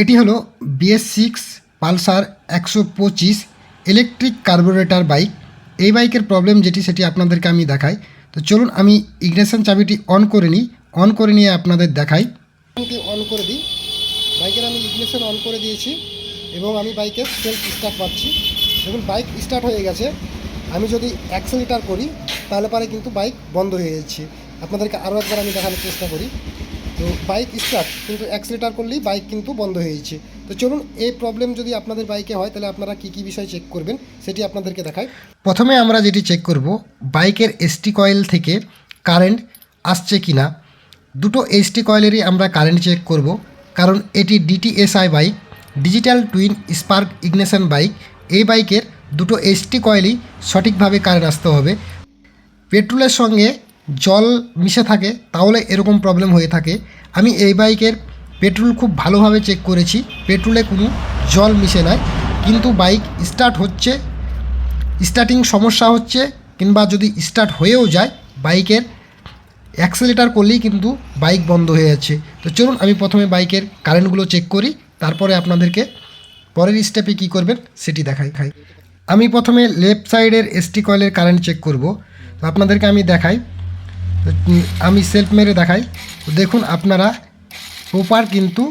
এটি হলো BS six Pulsar একশো পঁচিশ ইলেকট্রিক কার্বোরেটর বাইক এই বাইকের প্রবলেম যেটি, সেটি আপনাদেরকে আমি দেখাই। তো চলুন আমি ইগনেশন চাবিটি অন করে নিই। অন করে নিয়ে আপনাদের দেখাই। অন করে দিই। বাইকের আমি ইগনেশন অন করে দিয়েছি এবং আমি বাইকের সেলফ স্টার্ট পাচ্ছি দেখুন বাইক স্টার্ট হয়ে গেছে। আমি যদি অ্যাক্সেলিটার করি, তাহলে পরে কিন্তু বাইক বন্ধ হয়ে যাচ্ছে। আপনাদেরকে আরও একবার আমি দেখানোর চেষ্টা করি। তো বাইক স্টার্ট কিন্তু অ্যাক্সিলেটার করলেই বাইক কিন্তু বন্ধ হয়ে যাচ্ছে। তো চলুন, এই প্রবলেম যদি আপনাদের বাইকে হয়, তাহলে আপনারা কী কী বিষয় চেক করবেন, সেটি আপনাদেরকে দেখাই। প্রথমে আমরা যেটি চেক করব বাইকের এসটি কয়েল থেকে কারেন্ট আসছে কি না দুটো এসটি কয়েলেরই আমরা কারেন্ট চেক করব, কারণ এটি DTSi bike digital twin spark ignition bike এই বাইকের দুটো এসটি কয়েলই সঠিকভাবে কারেন্ট আসতে হবে। পেট্রোলের সঙ্গে জল মিশে থাকে, তাহলে এরকম প্রবলেম হয়ে থাকে। আমি এই বাইকের পেট্রোল খুব ভালোভাবে চেক করেছি। পেট্রোলে কোনো জল মিশে নাই। কিন্তু বাইক স্টার্ট হচ্ছে স্টার্টিং সমস্যা হচ্ছে, কিংবা যদি স্টার্ট হয়েও যায়, বাইকের অ্যাক্সেলেটার করলেই কিন্তু বাইক বন্ধ হয়ে যাচ্ছে। তো চলুন, আমি প্রথমে বাইকের কারেন্টগুলো চেক করি, তারপরে আপনাদেরকে পরের স্টেপে কী করবেন, সেটি দেখাই। খাই আমি প্রথমে লেফট সাইডের এসটি কয়েলের কারেন্ট চেক করব। তো আপনাদেরকে আমি দেখাই। আমি সেলফ মেরে দেখাই। তো দেখুন আপনারা প্রপার কিন্তু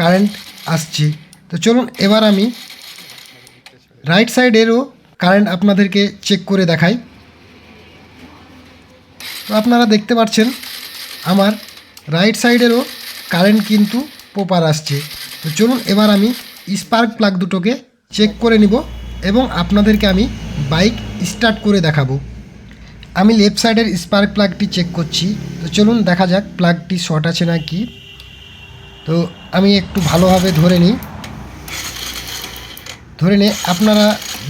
কারেন্ট আসছে। তো চলুন এবার আমি রাইট সাইডেরও কারেন্ট আপনাদেরকে চেক করে দেখাই। তো আপনারা দেখতে পাচ্ছেন, আমার রাইট সাইডেরও কারেন্ট কিন্তু প্রপার আসছে। তো চলুন এবার আমি স্পার্ক প্লাগ দুটোকে চেক করে নিব এবং আপনাদেরকে আমি বাইক স্টার্ট করে দেখাবো। আমি লেফট সাইডের স্পার্ক প্লাগটি চেক করছি। তো চলুন দেখা যাক প্লাগটি শর্ট আছে না কি তো আমি একটু ভালোভাবে ধরে নিই। ধরে নিয়ে আপনারা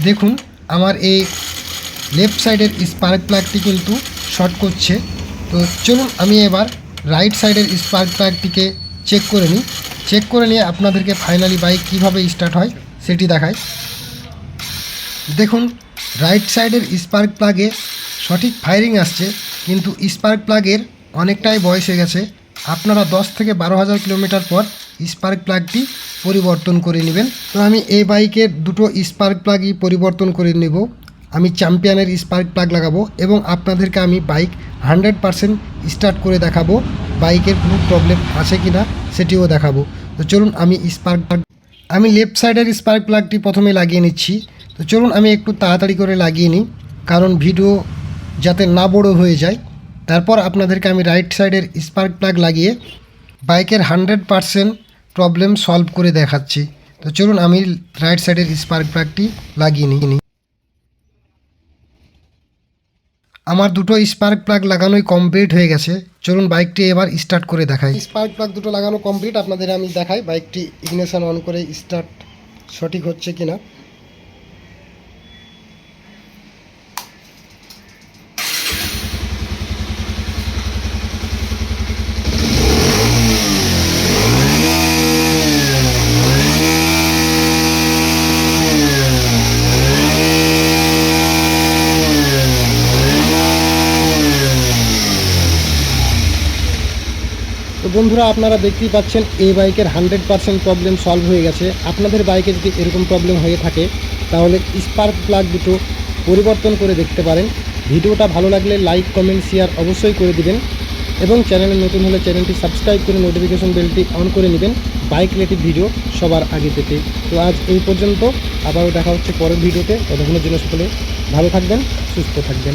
দেখুন, আমার এই লেফট সাইডের স্পার্ক প্লাগটি কিন্তু শর্ট করছে। তো চলুন আমি এবার রাইট সাইডের স্পার্ক প্লাগটিকে চেক করে নিই। চেক করে নিয়ে আপনাদেরকে ফাইনালি বাইক কীভাবে স্টার্ট হয়, সেটি দেখাই। দেখুন রাইট সাইডের স্পার্ক প্লাগে সঠিক ফায়ারিং আসছে, কিন্তু স্পার্ক প্লাগের অনেকটাই বয়স হয়ে গেছে। আপনারা দশ থেকে বারো হাজার কিলোমিটার পর স্পার্ক প্লাগটি পরিবর্তন করে নেবেন। তো আমি এই বাইকের দুটো স্পার্ক প্লাগই পরিবর্তন করে নেব। আমি চ্যাম্পিয়নের স্পার্ক প্লাগ লাগাবো এবং আপনাদেরকে আমি বাইক হান্ড্রেড পারসেন্ট স্টার্ট করে দেখাবো বাইকের কোনো প্রবলেম আছে কি না সেটিও দেখাবো। তো চলুন আমি স্পার্ক প্লাগ আমি লেফট সাইডের স্পার্ক প্লাগটি প্রথমে লাগিয়ে নিচ্ছি। তো চলুন আমি একটু তাড়াতাড়ি করে লাগিয়ে নিই, কারণ ভিডিও যাতে না বড় হয়ে যায়। তারপর আপনাদেরকে আমি রাইট সাইডের স্পার্ক প্লাগ লাগিয়ে বাইকের হান্ড্রেড পারসেন্ট প্রবলেম সলভ করে দেখাচ্ছি। তো চলুন আমি রাইট সাইডের স্পার্ক প্লাগটি লাগিয়ে নিই। আমার দুটো স্পার্ক প্লাগ লাগানোই কমপ্লিট হয়ে গেছে। চলুন বাইকটি এবার স্টার্ট করে দেখাই। স্পার্ক প্লাগ দুটো লাগানো কমপ্লিট আপনাদের আমি দেখাই। বাইকটি ইগনিশন অন করে স্টার্ট সঠিক হচ্ছে কিনা। বন্ধুরা, আপনারা দেখতেই পাচ্ছেন এই বাইকের হান্ড্রেড পারসেন্ট প্রবলেম সলভ হয়ে গেছে। আপনাদের বাইকে যদি এরকম প্রবলেম হয়ে থাকে, তাহলে স্পার্ক প্লাগ দুটো পরিবর্তন করে দেখতে পারেন। ভিডিওটা ভালো লাগলে লাইক কমেন্ট শেয়ার অবশ্যই করে দিবেন। এবং চ্যানেলে নতুন হলে চ্যানেলটি সাবস্ক্রাইব করে নোটিফিকেশন বেলটি অন করে নেবেন। বাইক রিলেটেড ভিডিও সবার আগে পেতে। তো আজ এই পর্যন্ত। আবারও দেখা হচ্ছে পরের ভিডিওতে। ততক্ষণের জন্য সকলে ভালো থাকবেন, সুস্থ থাকবেন।